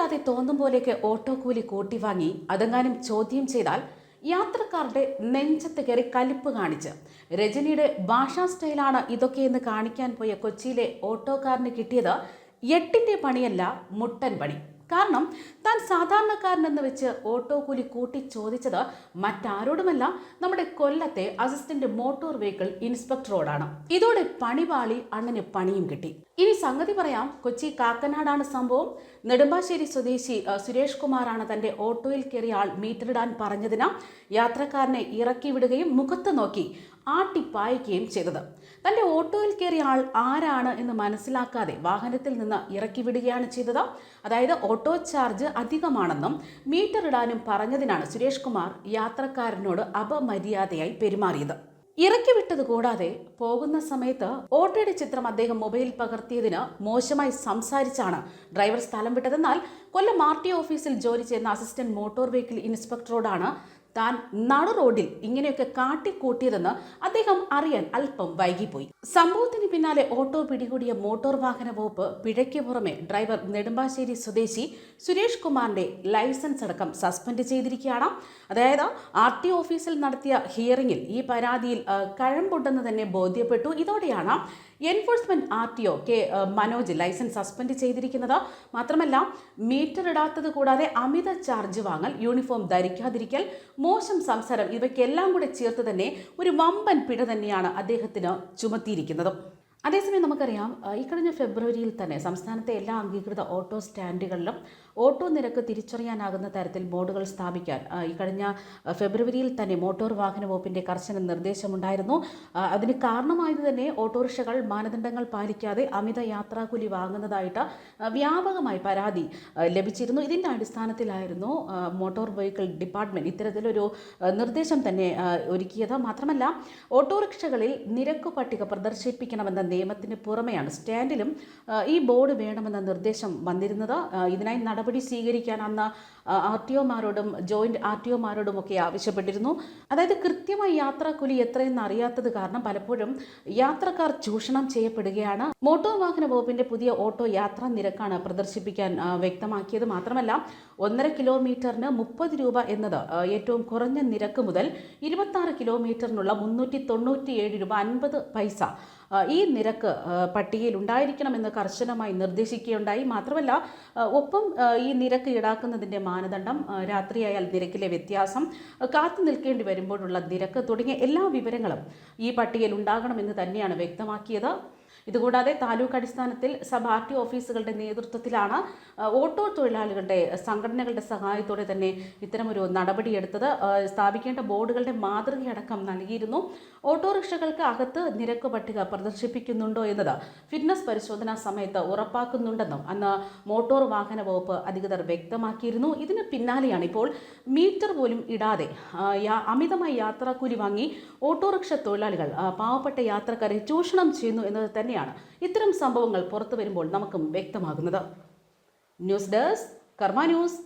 ഇടാതെ തോന്നും പോലെയൊക്കെ ഓട്ടോ കൂലി കൂട്ടി വാങ്ങി അതെങ്ങാനും ചോദ്യം ചെയ്താൽ യാത്രക്കാരുടെ നെഞ്ചത്ത് കയറി കലിപ്പ് കാണിച്ച്. രജനിയുടെ ഭാഷാ സ്റ്റൈലാണ് ഇതൊക്കെ എന്ന് കാണിക്കാൻ പോയ കൊച്ചിയിലെ ഓട്ടോക്കാരന് കിട്ടിയത് എട്ടിന്റെ പണിയല്ല മുട്ടൻ പണി. കാരണം താൻ സാധാരണക്കാരനെന്ന് വെച്ച് ഓട്ടോ കൂലി കൂട്ടി ചോദിച്ചത് മറ്റാരോടുമല്ല നമ്മുടെ കൊല്ലത്തെ അസിസ്റ്റന്റ് മോട്ടോർ വെഹിക്കിൾ ഇൻസ്പെക്ടറോടാണ് ഇതോടെ പണിപാളി അണ്ണന് പണിയും കിട്ടി. ഇനി സംഗതി പറയാം. കൊച്ചി കാക്കനാടാണ് സംഭവം. നെടുമ്പാശ്ശേരി സ്വദേശി സുരേഷ് കുമാറാണ് തന്റെ ഓട്ടോയിൽ കയറിയ ആൾ മീറ്ററിടാൻ പറഞ്ഞതിന് യാത്രക്കാരനെ ഇറക്കി വിടുകയും മുഖത്ത് നോക്കി ആട്ടിപ്പായിക്കുകയും ചെയ്തത്. തന്റെ ഓട്ടോയിൽ കയറിയ ആൾ ആരാണ് എന്ന് മനസ്സിലാക്കാതെ വാഹനത്തിൽ നിന്ന് ഇറക്കി വിടുകയാണ് ചെയ്തത്. അതായത് ഓട്ടോ ചാർജ് അധികമാണെന്നും മീറ്റർ ഇടാനും പറഞ്ഞതിനാണ് സുരേഷ് കുമാർ യാത്രക്കാരനോട് അപമര്യാദയായി പെരുമാറിയത്. ഇറക്കി വിട്ടത് കൂടാതെ പോകുന്ന സമയത്ത് ഓട്ടോയുടെ ചിത്രം അദ്ദേഹം മൊബൈൽ പകർത്തിയതിന് മോശമായി സംസാരിച്ചാണ് ഡ്രൈവർ സ്ഥലം വിട്ടതെന്നാൽ കൊല്ലം ആർ ടി ഓഫീസിൽ ജോലി ചെയ്യുന്ന അസിസ്റ്റന്റ് മോട്ടോർ വെഹിക്കിൾ ഇൻസ്പെക്ടറോടാണ് താൻ നടു റോഡിൽ ഇങ്ങനെയൊക്കെ കാട്ടിക്കൂട്ടിയതെന്ന് അദ്ദേഹം അറിയാൻ അല്പം വൈകിപ്പോയി. സംഭവത്തിന് പിന്നാലെ ഓട്ടോ പിടികൂടിയ മോട്ടോർ വാഹന വകുപ്പ് പിഴയ്ക്ക് പുറമെ ഡ്രൈവർ നെടുമ്പാശ്ശേരി സ്വദേശി സുരേഷ് കുമാറിന്റെ ലൈസൻസ് അടക്കം സസ്പെൻഡ് ചെയ്തിരിക്കുകയാണ്. അതായത് ആർ ടി ഓഫീസിൽ നടത്തിയ ഹിയറിംഗിൽ ഈ പരാതിയിൽ കഴമ്പുണ്ടെന്ന് തന്നെ ബോധ്യപ്പെട്ടു. ഇതോടെയാണ് enforcement R T O K Manoj licence suspend ചെയ്തിരിക്കുന്നത്. മാത്രമല്ല മീറ്റർ ഇടാത്തത് കൂടാതെ അമിത ചാർജ് വാങ്ങൽ യൂണിഫോം ധരിക്കാതിരിക്കൽ മോശം സംസാരം ഇവയ്ക്കെല്ലാം കൂടെ ചേർത്ത് തന്നെ ഒരു വമ്പൻ പിഴ തന്നെയാണ് അദ്ദേഹത്തിന് ചുമത്തിയിരിക്കുന്നത്. അതേസമയം നമുക്കറിയാം ഇക്കഴിഞ്ഞ ഫെബ്രുവരിയിൽ തന്നെ സംസ്ഥാനത്തെ എല്ലാ അംഗീകൃത ഓട്ടോ സ്റ്റാൻഡുകളിലും ഓട്ടോ നിരക്ക് തിരിച്ചറിയാനാകുന്ന തരത്തിൽ ബോർഡുകൾ സ്ഥാപിക്കാൻ ഇക്കഴിഞ്ഞ ഫെബ്രുവരിയിൽ തന്നെ മോട്ടോർ വാഹന വകുപ്പിന്റെ കർശന നിർദ്ദേശമുണ്ടായിരുന്നു. അതിന് കാരണമായത് തന്നെ ഓട്ടോറിക്ഷകൾ മാനദണ്ഡങ്ങൾ പാലിക്കാതെ അമിത യാത്രാക്കൂലി വാങ്ങുന്നതായിട്ട് വ്യാപകമായി പരാതി ലഭിച്ചിരുന്നു. ഇതിന്റെ അടിസ്ഥാനത്തിലായിരുന്നു മോട്ടോർ വെഹിക്കിൾ ഡിപ്പാർട്ട്മെന്റ് ഇത്തരത്തിലൊരു നിർദ്ദേശം തന്നെ ഒരുക്കിയത്. മാത്രമല്ല ഓട്ടോറിക്ഷകളിൽ നിരക്ക് പട്ടിക പ്രദർശിപ്പിക്കണമെന്ന നിയമത്തിന് പുറമെയാണ്. സ്റ്റാൻഡിലും ഈ ബോർഡ് വേണമെന്ന നിർദ്ദേശം വന്നിരുന്നത്. ഇതിനായി നടപടി സ്വീകരിക്കാൻ അന്ന് ആർ ടി ഒമാരോടും ജോയിന്റ് ആർ ടി ഒമാരോടും ഒക്കെ ആവശ്യപ്പെട്ടിരുന്നു. അതായത് കൃത്യമായി യാത്രാക്കൂലി എത്രയെന്ന് അറിയാത്തത് കാരണം പലപ്പോഴും യാത്രക്കാർ ചൂഷണം ചെയ്യപ്പെടുകയാണ്. മോട്ടോർ വാഹന വകുപ്പിന്റെ പുതിയ ഓട്ടോ യാത്രാ നിരക്കാണ് പ്രദർശിപ്പിക്കാൻ വ്യക്തമാക്കിയത്. മാത്രമല്ല ഒന്നര കിലോമീറ്ററിന് മുപ്പത് രൂപ എന്നത് ഏറ്റവും കുറഞ്ഞ നിരക്ക് മുതൽ ഇരുപത്തി കിലോമീറ്ററിനുള്ള മുന്നൂറ്റി തൊണ്ണൂറ്റിയേഴ് രൂപ അൻപത് പൈസ ഈ നിരക്ക് പട്ടികയിൽ ഉണ്ടായിരിക്കണമെന്ന് കർശനമായി നിർദ്ദേശിക്കുകയുണ്ടായി. മാത്രമല്ല ഒപ്പം ഈ നിരക്ക് ഈടാക്കുന്നതിന്റെ മാനദണ്ഡം രാത്രിയായാൽ നിരക്കിലെ വ്യത്യാസം കാത്തു നിൽക്കേണ്ടി വരുമ്പോഴുള്ള നിരക്ക് തുടങ്ങിയ എല്ലാ വിവരങ്ങളും ഈ പട്ടികയിൽ ഉണ്ടാകണമെന്ന് തന്നെയാണ് വ്യക്തമാക്കിയത്. ഇതുകൂടാതെ താലൂക്ക് അടിസ്ഥാനത്തിൽ സബ് ആർ ടി ഓഫീസുകളുടെ നേതൃത്വത്തിലാണ് ഓട്ടോ തൊഴിലാളികളുടെ സംഘടനകളുടെ സഹായത്തോടെ തന്നെ ഇത്തരമൊരു നടപടിയെടുത്തത്. സ്ഥാപിക്കേണ്ട ബോർഡുകളുടെ മാതൃകയടക്കം നൽകിയിരുന്നു. ഓട്ടോറിക്ഷകൾക്ക് അകത്ത് നിരക്ക് പട്ടിക പ്രദർശിപ്പിക്കുന്നുണ്ടോ എന്നത് ഫിറ്റ്നസ് പരിശോധനാ സമയത്ത് ഉറപ്പാക്കുന്നുണ്ടെന്നും അന്ന് മോട്ടോർ വാഹന വകുപ്പ് അധികൃതർ വ്യക്തമാക്കിയിരുന്നു. ഇതിന് പിന്നാലെയാണ് ഇപ്പോൾ മീറ്റർ പോലും ഇടാതെ അമിതമായി യാത്രാക്കൂലി വാങ്ങി ഓട്ടോറിക്ഷ തൊഴിലാളികൾ പാവപ്പെട്ട യാത്രക്കാരെ ചൂഷണം ചെയ്യുന്നു എന്നത് തന്നെയാണ് ഇത്തരം സംഭവങ്ങൾ പുറത്തു വരുമ്പോൾ നമുക്കും വ്യക്തമാകുന്നത്. News desk Karma news.